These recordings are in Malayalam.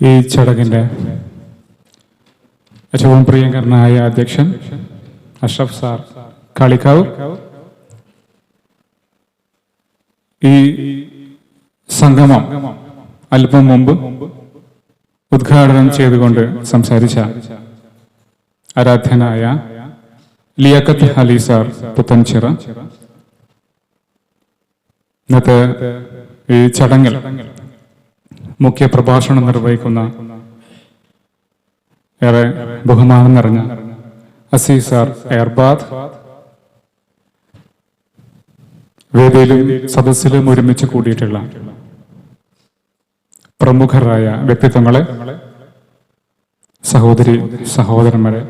ഈ ചടങ്ങിന്റെ ഏറ്റവും പ്രിയങ്കരനായ അധ്യക്ഷൻ അഷ്റഫ് സാർ കളിക്കാവ്. ഈ സംഗമം അല്പം മുമ്പ് ഉദ്ഘാടനം ചെയ്തുകൊണ്ട് സംസാരിച്ച ആരാധ്യനായ ലിയാക്കത്ത് അലി സാർ പുത്തൻചിറ. ഇന്നത്തെ ഈ ചടങ്ങിൽ മുഖ്യ പ്രഭാഷണം നിർവഹിക്കുന്ന ഏറെ ബഹുമാനം നിറഞ്ഞ അസീസാർ എയർബാദ് വേദിയിലും സദസ്സിലും ഒരുമിച്ച് കൂടിയിട്ടുള്ള പ്രമുഖരായ വ്യക്തിത്വങ്ങളെ സഹോദരി സഹോദരന്മാരെ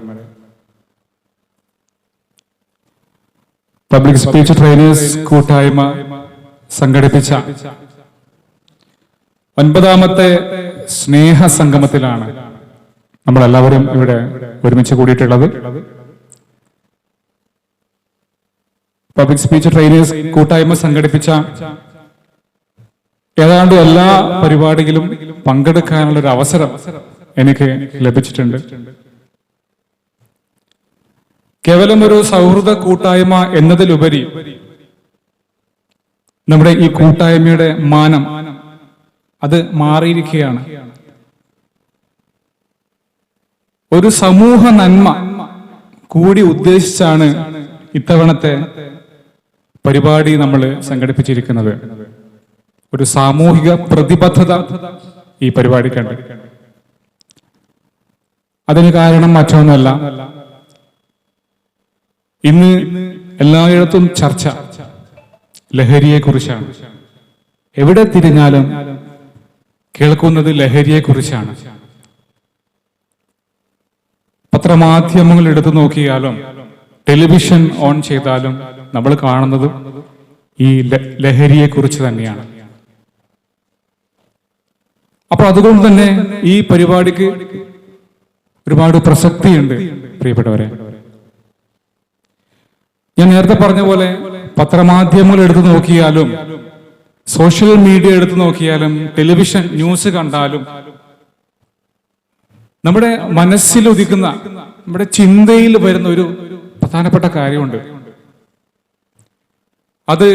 പബ്ലിക് സ്പീച്ച് ട്രെയിനേഴ്സ് കൂട്ടായ്മ സംഘടിപ്പിച്ച ഒൻപതാമത്തെ സ്നേഹ സംഗമത്തിലാണ് നമ്മളെല്ലാവരും ഇവിടെ ഒരുമിച്ച് കൂടിയിട്ടുള്ളത്. പബ്ലിക് സ്പീച്ച് ട്രെയിനേഴ്സ് കൂട്ടായ്മ സംഘടിപ്പിച്ച ഏതാണ്ട് എല്ലാ പരിപാടിയിലും പങ്കെടുക്കാനുള്ള ഒരു അവസരം എനിക്ക് ലഭിച്ചിട്ടുണ്ട്. കേവലം ഒരു സൗഹൃദ കൂട്ടായ്മ എന്നതിലുപരി നമ്മുടെ ഈ കൂട്ടായ്മയുടെ മാനം അത് മാറിയിരിക്കുകയാണ്. ഒരു സമൂഹ നന്മ കൂടി ഉദ്ദേശിച്ചാണ് ഇത്തവണത്തെ പരിപാടി നമ്മൾ സംഘടിപ്പിച്ചിരിക്കുന്നത്. ഒരു സാമൂഹിക പ്രതിബദ്ധത ഈ പരിപാടിക്കുണ്ട് അതിന് കാരണം മറ്റൊന്നല്ല ഇന്ന് എല്ലായിടത്തും ചർച്ച ലഹരിയെക്കുറിച്ചാണ്. എവിടെ തിരിഞ്ഞാലും കേൾക്കുന്നത് ലഹരിയെക്കുറിച്ചാണ്. പത്രമാധ്യമങ്ങൾ എടുത്തു നോക്കിയാലും ടെലിവിഷൻ ഓൺ ചെയ്താലും നമ്മൾ കാണുന്നത് ഈ ലഹരിയെക്കുറിച്ച് തന്നെയാണ്. അപ്പോൾ അതുകൊണ്ട് തന്നെ ഈ പരിപാടിക്ക് ഒരുപാട് പ്രസക്തിയുണ്ട് പ്രിയപ്പെട്ടവരെ. ഞാൻ നേരത്തെ പറഞ്ഞ പോലെ പത്രമാധ്യമങ്ങൾ എടുത്തു നോക്കിയാലും സോഷ്യൽ മീഡിയ എടുത്തു നോക്കിയാലും ടെലിവിഷൻ ന്യൂസ് കണ്ടാലും നമ്മുടെ മനസ്സിൽ ഉദിക്കുന്ന നമ്മുടെ ചിന്തയിൽ വരുന്ന ഒരു പ്രധാനപ്പെട്ട കാര്യമുണ്ട്. അത്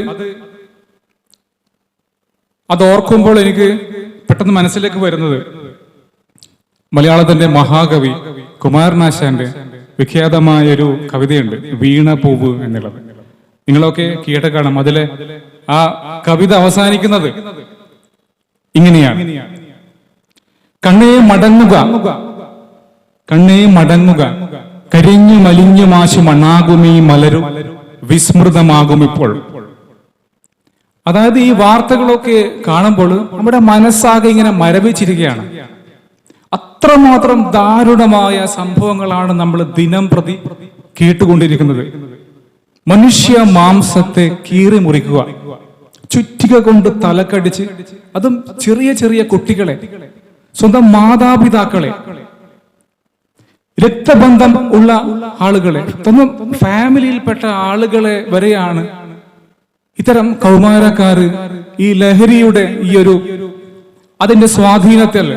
അത് ഓർക്കുമ്പോൾ എനിക്ക് പെട്ടെന്ന് മനസ്സിലേക്ക് വരുന്നത് മലയാളത്തിന്റെ മഹാകവി കുമാരനാശാന്റെ വിഖ്യാതമായ ഒരു കവിതയുണ്ട് വീണ പൂവ് എന്നുള്ളത്. നിങ്ങളൊക്കെ കേട്ട് കാണാം അതിലെ ആ കവിത അവസാനിക്കുന്നത് ഇങ്ങനെയാണ്. കണ്ണേ മടങ്ങുക. കണ്ണേ മടങ്ങുക. കരിഞ്ഞു മലിഞ്ഞു മാശു മണ്ണാകുമീ മലരും വിസ്മൃതമാകും ഇപ്പോൾ. അതായത് ഈ വാർത്തകളൊക്കെ കാണുമ്പോൾ നമ്മുടെ മനസ്സാകെ ഇങ്ങനെ മരവിച്ചിരിക്കുകയാണ്. അത്രമാത്രം ദാരുണമായ സംഭവങ്ങളാണ് നമ്മൾ ദിനം പ്രതി കേട്ടുകൊണ്ടിരിക്കുന്നത്. മനുഷ്യ മാംസത്തെ കീറി മുറിക്കുക. ചുറ്റിക കൊണ്ട് തലക്കടിച്ച് അതും ചെറിയ ചെറിയ കുട്ടികളെ സ്വന്തം മാതാപിതാക്കളെ രക്തബന്ധം ഉള്ള ആളുകളെ സ്വന്തം ഫാമിലിയിൽപ്പെട്ട ആളുകളെ വരെയാണ് ഇത്തരം കൗമാരക്കാര് ഈ ലഹരിയുടെ ഈ ഒരു അതിന്റെ സ്വാധീനത്തിൽ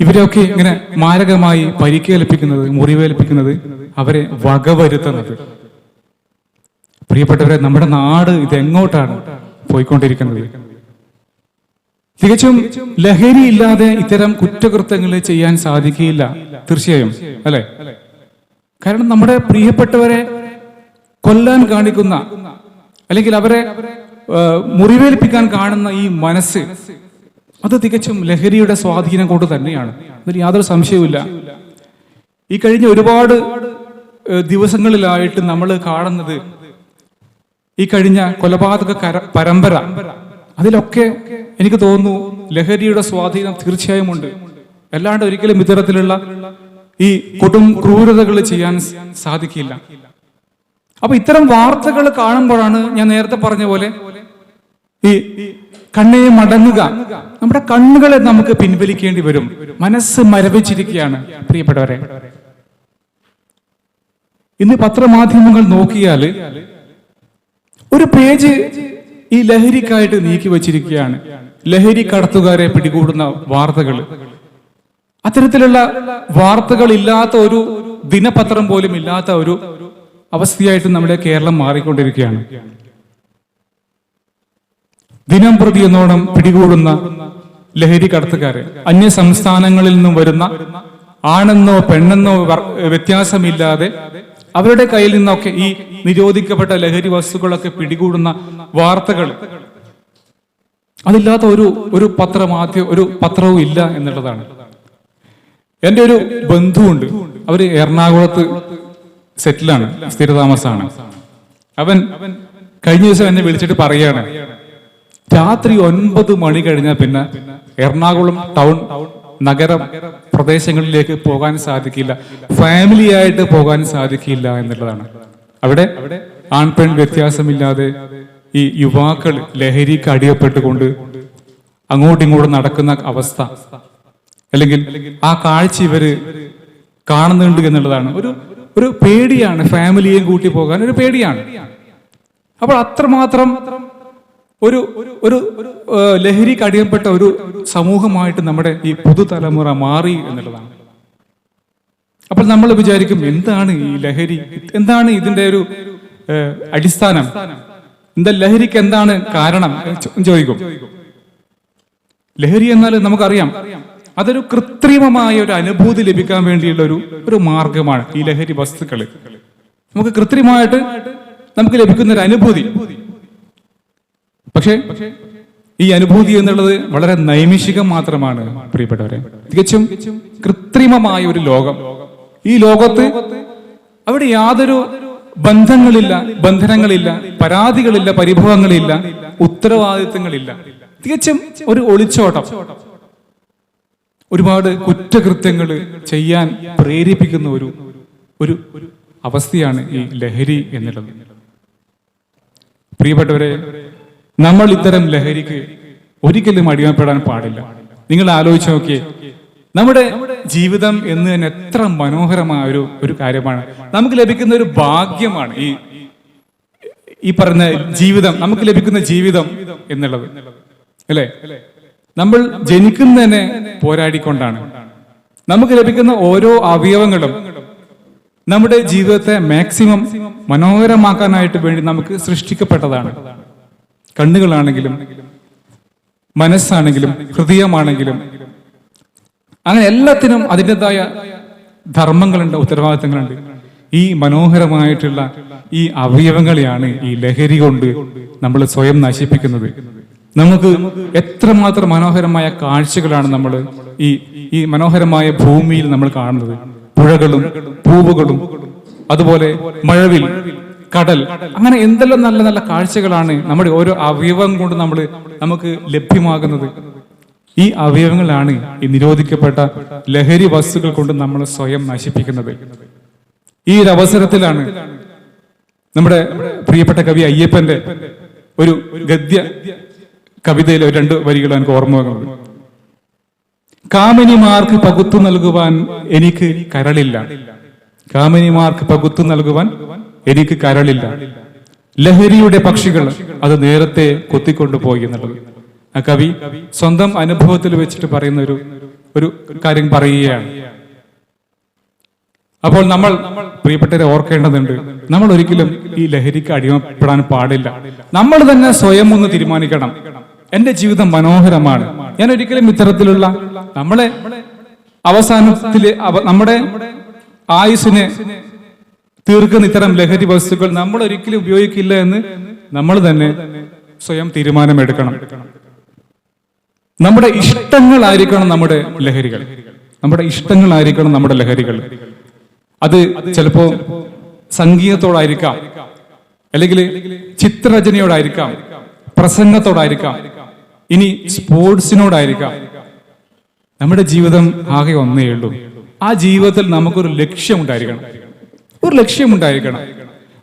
ഇവരെയൊക്കെ ഇങ്ങനെ മാരകമായി പരിക്കേൽപ്പിക്കുന്നത് മുറിവേൽപ്പിക്കുന്നത് അവരെ വകവരുത്തുന്നത്. പ്രിയപ്പെട്ടവരെ നമ്മുടെ നാട് ഇതെങ്ങോട്ടാണ് പോയിക്കൊണ്ടിരിക്കുന്നത്? തികച്ചും ലഹരി ഇല്ലാതെ ഇത്തരം കുറ്റകൃത്യങ്ങൾ ചെയ്യാൻ സാധിക്കുകയില്ല. തീർച്ചയായും അല്ലെ? കാരണം നമ്മുടെ പ്രിയപ്പെട്ടവരെ കൊല്ലാൻ കാണിക്കുന്ന അല്ലെങ്കിൽ അവരെ മുറിവേൽപ്പിക്കാൻ കാണുന്ന ഈ മനസ്സ് അത് തികച്ചും ലഹരിയുടെ സ്വാധീനം കൊണ്ട് തന്നെയാണ്. അതിൽ യാതൊരു സംശയവുമില്ല. ഈ കഴിഞ്ഞ ഒരുപാട് ദിവസങ്ങളിലായിട്ട് നമ്മൾ കാണുന്നത് ഈ കഴിഞ്ഞ കൊലപാതക പരമ്പര. അതിലൊക്കെ എനിക്ക് തോന്നുന്നു ലഹരിയുടെ സ്വാധീനം തീർച്ചയായും ഉണ്ട്. അല്ലാണ്ട് ഒരിക്കലും ഇത്തരത്തിലുള്ള ഈ കൊടും ക്രൂരതകൾ ചെയ്യാൻ സാധിക്കില്ല. അപ്പൊ ഇത്തരം വാർത്തകൾ കാണുമ്പോഴാണ് ഞാൻ നേരത്തെ പറഞ്ഞ പോലെ ഈ കണ്ണേ മടങ്ങുക. നമ്മുടെ കണ്ണുകളെ നമുക്ക് പിൻവലിക്കേണ്ടി വരും. മനസ്സ് മരവിച്ചിരിക്കുകയാണ്. പ്രിയപ്പെട്ടവരെ ഇന്ന് പത്രമാധ്യമങ്ങൾ നോക്കിയാൽ ഒരു പേജ് ഈ ലഹരിക്കായിട്ട് നീക്കി വച്ചിരിക്കുകയാണ്. ലഹരി കടത്തുകാരെ പിടികൂടുന്ന വാർത്തകൾ അത്തരത്തിലുള്ള വാർത്തകൾ ഇല്ലാത്ത ഒരു ദിനപത്രം പോലും ഇല്ലാത്ത ഒരു അവസ്ഥയായിട്ട് നമ്മുടെ കേരളം മാറിക്കൊണ്ടിരിക്കുകയാണ്. ദിനം പ്രതി എന്നോണം പിടികൂടുന്ന ലഹരി കടത്തുകാരെ. അന്യ സംസ്ഥാനങ്ങളിൽ നിന്നും വരുന്ന ആണെന്നോ പെണ്ണെന്നോ വ്യത്യാസമില്ലാതെ അവരുടെ കയ്യിൽ നിന്നൊക്കെ ഈ നിരോധിക്കപ്പെട്ട ലഹരി വസ്തുക്കളൊക്കെ പിടികൂടുന്ന വാർത്തകൾ. അതില്ലാത്ത ഒരു ഒരു പത്രമാധ്യ ഒരു പത്രവും ഇല്ല എന്നുള്ളതാണ്. എന്റെ ഒരു ബന്ധുവുണ്ട്. അവർ എറണാകുളത്ത് സെറ്റിലാണ് സ്ഥിരതാമസമാണ്. അവൻ കഴിഞ്ഞ ദിവസം എന്നെ വിളിച്ചിട്ട് പറയാണ് രാത്രി ഒൻപത് മണി കഴിഞ്ഞാൽ പിന്നെ എറണാകുളം ടൗൺ നഗരം പ്രദേശങ്ങളിലേക്ക് പോകാൻ സാധിക്കില്ല. ഫാമിലി ആയിട്ട് പോകാൻ സാധിക്കില്ല എന്നുള്ളതാണ്. അവിടെ ആൺപെൺ വ്യത്യാസമില്ലാതെ ഈ യുവാക്കൾ ലഹരിക്ക് അടിയപ്പെട്ടുകൊണ്ട് അങ്ങോട്ടും ഇങ്ങോട്ടും നടക്കുന്ന അവസ്ഥ. അല്ലെങ്കിൽ ആ കാഴ്ച ഇവർ കാണുന്നുണ്ട് എന്നുള്ളതാണ്. ഒരു ഒരു പേടിയാണ്. ഫാമിലിയെയും കൂട്ടി പോകാൻ ഒരു പേടിയാണ്. അപ്പോൾ അത്രമാത്രം ഒരു ഒരു ലഹരി ലഹരിക്ക് അടിയപ്പെട്ട ഒരു സമൂഹമായിട്ട് നമ്മുടെ ഈ പുതുതലമുറ മാറി എന്നുള്ളതാണ്. അപ്പോൾ നമ്മൾ വിചാരിക്കും എന്താണ് ഈ ലഹരി? എന്താണ് ഇതിന്റെ ഒരു അടിസ്ഥാനം? എന്താ ലഹരിക്ക് എന്താണ് കാരണം ചോദിക്കും. ലഹരി എന്നാൽ നമുക്കറിയാം അതൊരു കൃത്രിമമായ ഒരു അനുഭൂതി ലഭിക്കാൻ വേണ്ടിയുള്ള ഒരു ഒരു മാർഗമാണ് ഈ ലഹരി വസ്തുക്കൾ നമുക്ക് കൃത്രിമമായിട്ട് നമുക്ക് ലഭിക്കുന്ന ഒരു അനുഭൂതി. പക്ഷേ ഈ അനുഭൂതി എന്നുള്ളത് വളരെ നൈമിഷികം മാത്രമാണ് പ്രിയപ്പെട്ടവരെ. തികച്ചും കൃത്രിമമായ ഒരു ലോകം. ഈ ലോകത്ത് അവിടെ യാതൊരു ബന്ധങ്ങളില്ല ബന്ധനങ്ങളില്ല പരാതികളില്ല പരിഭവങ്ങളില്ല ഉത്തരവാദിത്തങ്ങളില്ല. തികച്ചും ഒരു ഒളിച്ചോട്ടം. ഒരുപാട് കുറ്റകൃത്യങ്ങൾ ചെയ്യാൻ പ്രേരിപ്പിക്കുന്ന ഒരു ഒരു അവസ്ഥയാണ് ഈ ലഹരി എന്നുള്ളത്. പ്രിയപ്പെട്ടവരെ നമ്മൾ ഇത്തരം ലഹരിക്ക് ഒരിക്കലും അടിമപ്പെടാൻ പാടില്ല. നിങ്ങൾ ആലോചിച്ച് നോക്കിയേ. നമ്മുടെ ജീവിതം എന്ന് തന്നെ എത്ര മനോഹരമായ ഒരു ഒരു കാര്യമാണ്. നമുക്ക് ലഭിക്കുന്ന ഒരു ഭാഗ്യമാണ് ഈ ഈ പറഞ്ഞ ജീവിതം. നമുക്ക് ലഭിക്കുന്ന ജീവിതം എന്നുള്ളത്. അല്ലേ? നമ്മൾ ജനിക്കുന്നതിനെ പോരാടിക്കൊണ്ടാണ്. നമുക്ക് ലഭിക്കുന്ന ഓരോ അവയവങ്ങളും നമ്മുടെ ജീവിതത്തെ മാക്സിമം മനോഹരമാക്കാനായിട്ട് വേണ്ടി നമുക്ക് സൃഷ്ടിക്കപ്പെട്ടതാണ്. കണ്ണുകളാണെങ്കിലും മനസ്സാണെങ്കിലും ഹൃദയമാണെങ്കിലും. അങ്ങനെ എല്ലാത്തിനും അതിന്റെതായ ധർമ്മങ്ങളുണ്ട് ഉത്തരവാദിത്തങ്ങളുണ്ട്. ഈ മനോഹരമായിട്ടുള്ള ഈ അവയവങ്ങളെയാണ് ഈ ലഹരി കൊണ്ട് നമ്മൾ സ്വയം നശിപ്പിക്കുന്നത്. നമുക്ക് എത്രമാത്രം മനോഹരമായ കാഴ്ചകളാണ് നമ്മൾ ഈ ഈ മനോഹരമായ ഭൂമിയിൽ നമ്മൾ കാണുന്നത്. പുഴകളും പൂവുകളും അതുപോലെ മഴവിൽ കടൽ. അങ്ങനെ എന്തെല്ലാം നല്ല നല്ല കാഴ്ചകളാണ് നമ്മുടെ ഓരോ അവയവം കൊണ്ട് നമ്മൾ നമുക്ക് ലഭ്യമാകുന്നത്. ഈ അവയവങ്ങളാണ് ഈ നിരോധിക്കപ്പെട്ട ലഹരി വസ്തുക്കൾ കൊണ്ട് നമ്മൾ സ്വയം നശിപ്പിക്കുന്നത്. ഈ ഒരു അവസരത്തിലാണ് നമ്മുടെ പ്രിയപ്പെട്ട കവി അയ്യപ്പന്റെ ഒരു ഗദ്യ കവിതയിലെ രണ്ട് വരികൾ എനിക്ക് ഓർമ്മ വന്നത് കാമിനിമാർക്ക് പകുത്തു നൽകുവാൻ എനിക്ക് കരളില്ല. കാമിനിമാർക്ക് പകുത്തു നൽകുവാൻ എനിക്ക് കരളില്ല. ലഹരിയുടെ പക്ഷികൾ അത് നേരത്തെ കൊത്തിക്കൊണ്ടുപോയി എന്നുള്ളത്. ആ കവി സ്വന്തം അനുഭവത്തിൽ വെച്ചിട്ട് പറയുന്ന ഒരു ഒരു കാര്യം പറയുകയാണ്. അപ്പോൾ നമ്മൾ പ്രിയപ്പെട്ടവരെ ഓർക്കേണ്ടതുണ്ട് നമ്മൾ ഒരിക്കലും ഈ ലഹരിക്ക് അടിമപ്പെടാൻ പാടില്ല. നമ്മൾ തന്നെ സ്വയം ഒന്ന് തീരുമാനിക്കണം. എന്റെ ജീവിതം മനോഹരമാണ്. ഞാൻ ഒരിക്കലും ഇത്തരത്തിലുള്ള നമ്മളെ അവസാനത്തിലെ അവ- നമ്മുടെ ആയുസിനെ തീർക്കുന്ന ഇത്തരം ലഹരി വസ്തുക്കൾ നമ്മൾ ഒരിക്കലും ഉപയോഗിക്കില്ല എന്ന് നമ്മൾ തന്നെ സ്വയം തീരുമാനമെടുക്കണം. നമ്മുടെ ഇഷ്ടങ്ങളായിരിക്കണം നമ്മുടെ ലഹരികൾ. നമ്മുടെ ഇഷ്ടങ്ങളായിരിക്കണം നമ്മുടെ ലഹരികൾ. അത് ചിലപ്പോ സംഗീതത്തോടായിരിക്കാം അല്ലെങ്കിൽ ചിത്രരചനയോടായിരിക്കാം പ്രസംഗത്തോടായിരിക്കാം ഇനി സ്പോർട്സിനോടായിരിക്കാം. നമ്മുടെ ജീവിതം ആകെ ഒന്നേ ഉള്ളൂ. ആ ജീവിതത്തിൽ നമുക്കൊരു ലക്ഷ്യമുണ്ടായിരിക്കണം. ഒരു ലക്ഷ്യമുണ്ടായിരിക്കണം.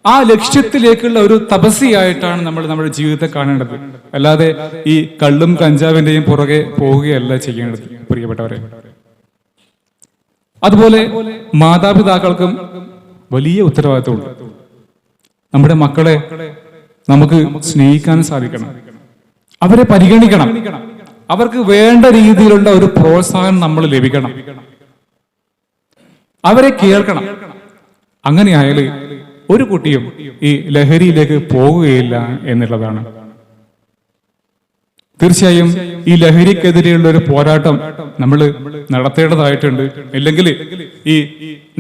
ആ ലക്ഷ്യത്തിലേക്കുള്ള ഒരു തപസ്യയായിട്ടാണ് നമ്മൾ നമ്മുടെ ജീവിതത്തെ കാണേണ്ടത്. അല്ലാതെ ഈ കള്ളും കഞ്ചാവിന്റെയും പുറകെ പോവുകയല്ല ചെയ്യേണ്ടത് പ്രിയപ്പെട്ടവരെ. അതുപോലെ മാതാപിതാക്കൾക്കും വലിയ ഉത്തരവാദിത്വമുണ്ട് നമ്മുടെ മക്കളെ നമുക്ക് സ്നേഹിക്കാൻ സാധിക്കണം. അവരെ പരിഗണിക്കണം. അവർക്ക് വേണ്ട രീതിയിലുള്ള ഒരു പ്രോത്സാഹനം നമ്മൾ ലഭിക്കണം. അവരെ കേൾക്കണം. അങ്ങനെയായാൽ ഒരു കുട്ടിയും ഈ ലഹരിയിലേക്ക് പോകുകയില്ല എന്നുള്ളതാണ്. തീർച്ചയായും ഈ ലഹരിക്കെതിരെയുള്ള ഒരു പോരാട്ടം നമ്മൾ നടത്തേണ്ടതായിട്ടുണ്ട്. ഇല്ലെങ്കിൽ ഈ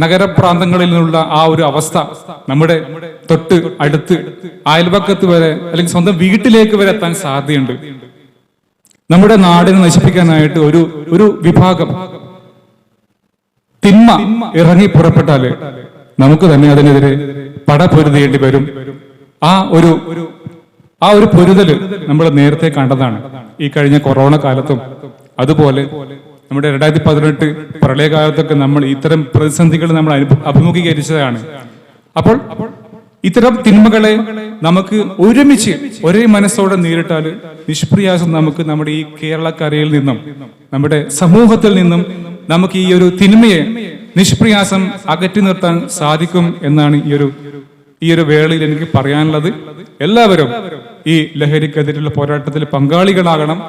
നഗരപ്രാന്തങ്ങളിൽ നിന്നുള്ള ആ ഒരു അവസ്ഥ നമ്മുടെ തൊട്ട് അടുത്ത് അയൽപക്കത്ത് വരെ അല്ലെങ്കിൽ സ്വന്തം വീട്ടിലേക്ക് വരെ എത്താൻ സാധ്യതയുണ്ട്. നമ്മുടെ നാടിനെ നശിപ്പിക്കാനായിട്ട് ഒരു ഒരു വിഭാഗം തിന്മ ഇറങ്ങി പുറപ്പെട്ടാൽ നമുക്ക് തന്നെ അതിനെതിരെ പടപൊരുതേണ്ടി വരും. ആ ഒരു ആ ഒരു പൊരുതൽ നമ്മൾ നേരത്തെ കണ്ടതാണ്. ഈ കഴിഞ്ഞ കൊറോണ കാലത്തും. അതുപോലെ നമ്മുടെ രണ്ടായിരത്തി പതിനെട്ട് പ്രളയകാലത്തൊക്കെ നമ്മൾ ഇത്തരം പ്രതിസന്ധികൾ നമ്മൾ അഭിമുഖീകരിച്ചതാണ്. അപ്പോൾ ഇത്തരം തിന്മകളെ നമുക്ക് ഒരുമിച്ച് ഒരേ മനസ്സോടെ നേരിട്ടാൽ നിഷ്പ്രയാസം നമുക്ക് നമ്മുടെ ഈ കേരളക്കരയിൽ നിന്നും നമ്മുടെ സമൂഹത്തിൽ നിന്നും നമുക്ക് ഈ ഒരു തിന്മയെ നിഷ്പ്രയാസം അകറ്റി നിർത്താൻ സാധിക്കും എന്നാണ് ഈ ഒരു ഈ ഒരു വേളയിൽ എനിക്ക് പറയാനുള്ളത്. എല്ലാവരും ഈ ലഹരിക്കെതിരെയുള്ള പോരാട്ടത്തിൽ പങ്കാളികളാകണം.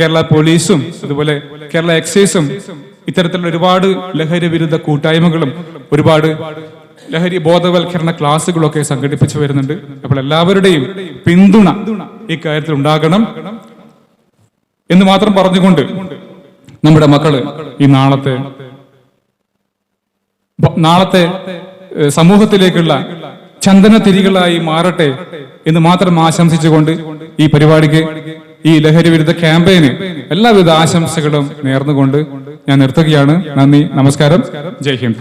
കേരള പോലീസും അതുപോലെ കേരള എക്സൈസും ഇത്തരത്തിലുള്ള ഒരുപാട് ലഹരി വിരുദ്ധ കൂട്ടായ്മകളും ഒരുപാട് ലഹരി ബോധവൽക്കരണ ക്ലാസ്സുകളൊക്കെ സംഘടിപ്പിച്ചു വരുന്നുണ്ട്. അപ്പോൾ എല്ലാവരുടെയും പിന്തുണ ഈ കാര്യത്തിൽ ഉണ്ടാകണം. എന്ന് മാത്രം പറഞ്ഞുകൊണ്ട് നമ്മുടെ മക്കൾ ഈ നാളത്തെ നാളത്തെ സമൂഹത്തിലേക്കുള്ള ചന്ദന തിരികളായി മാറട്ടെ എന്ന് മാത്രം ആശംസിച്ചുകൊണ്ട് ഈ പരിപാടിക്ക് ഈ ലഹരി വിരുദ്ധ ക്യാമ്പയിന് എല്ലാവിധ ആശംസകളും നേർന്നുകൊണ്ട് ഞാൻ നിർത്തുകയാണ്. നന്ദി നമസ്കാരം. ജയ് ഹിന്ദ്.